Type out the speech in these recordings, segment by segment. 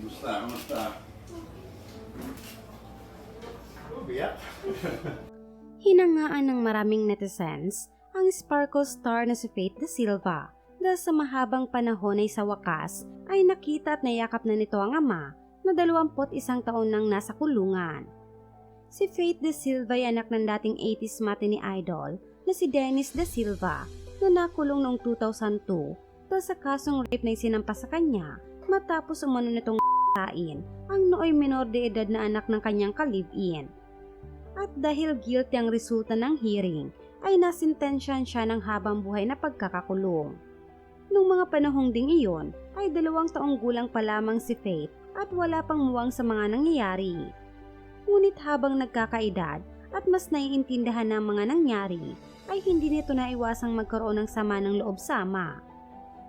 Kamusta? Kamusta? Oh, biyak. Hinangaan ng maraming netizens ang sparkle star na si Faith De Silva dahil sa mahabang panahon ay sa wakas ay nakita at nayakap na nito ang ama na 21 taon nang nasa kulungan. Si Faith De Silva ay anak ng dating 80s matinee idol na si Dennis De Silva na nakulong noong 2002 dahil sa kasong rape na isinampa sa kanya matapos umano nitong tain ang nooy minor de edad na anak ng kanyang kalib-in. At dahil guilty ang resulta ng hearing, ay nasintensyan siya ng habang buhay na pagkakakulong. Nung mga panahong ding iyon, ay dalawang taong gulang pa lamang si Faith at wala pang muwang sa mga nangyayari. Ngunit habang nagkakaedad at mas naiintindihan ng mga nangyari, ay hindi nito naiwasang magkaroon ng sama ng loob sa ama.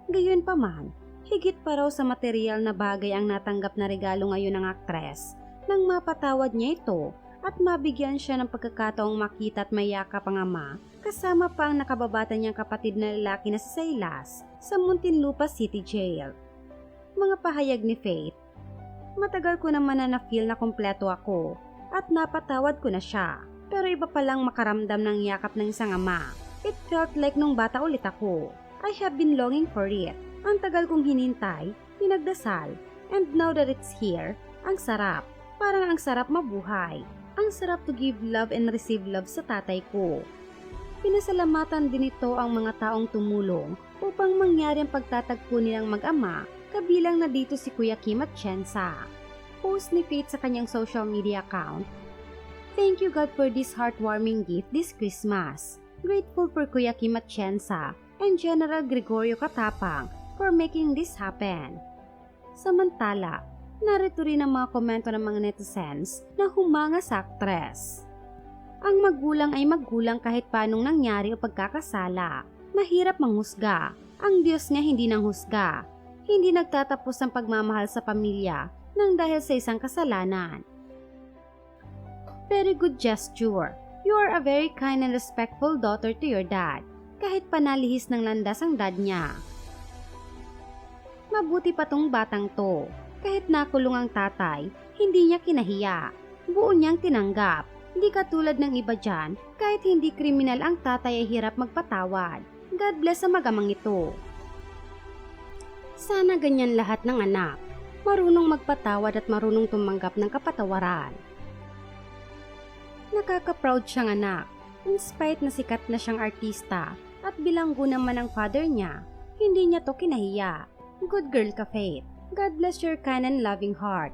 Gayunpaman, higit pa raw sa material na bagay ang natanggap na regalo ngayon ng aktres nang mapatawad niya ito at mabigyan siya ng pagkakataong makita at mayakap ang ama kasama pa ang nakababata niyang kapatid na lalaki na si Silas sa Muntinlupa City Jail. Mga pahayag ni Faith, Matagal ko naman na na-feel na kompleto ako at napatawad ko na siya. Pero iba palang makaramdam ng yakap ng isang ama. It felt like nung bata ulit ako. I have been longing for it. Ang tagal kong hinintay, pinagdasal, and now that it's here, ang sarap. Parang ang sarap mabuhay. Ang sarap to give love and receive love sa tatay ko. Pinasalamatan din ito ang mga taong tumulong upang mangyari ang pagtatagpo nilang mag-ama kabilang na dito si Kuya Kim at Chensa. Post ni Faith sa kanyang social media account, Thank you God for this heartwarming gift this Christmas. Grateful for Kuya Kim at Chensa and General Gregorio Katapang for making this happen. Samantala, narito rin ang mga komento ng mga netizens na humanga sa aktres. Ang magulang ay magulang kahit paanong nangyari o pagkakasala. Mahirap manghusga. Ang Diyos nga hindi nang husga. Hindi nagtatapos ang pagmamahal sa pamilya nang dahil sa isang kasalanan. Very good gesture. You are a very kind and respectful daughter to your dad. Kahit panalihis ng landas ang dad niya. Mabuti pa tong batang to. Kahit nakulong ang tatay, hindi niya kinahiya. Buo niyang tinanggap. Hindi katulad ng iba dyan, kahit hindi kriminal ang tatay ay hirap magpatawad. God bless sa magamang ito. Sana ganyan lahat ng anak. Marunong magpatawad at marunong tumanggap ng kapatawaran. Nakaka-proud siyang anak. In spite na sikat na siyang artista at bilanggo naman ang father niya, hindi niya to kinahiya. Good girl ka, Faith. God bless your kind and loving heart.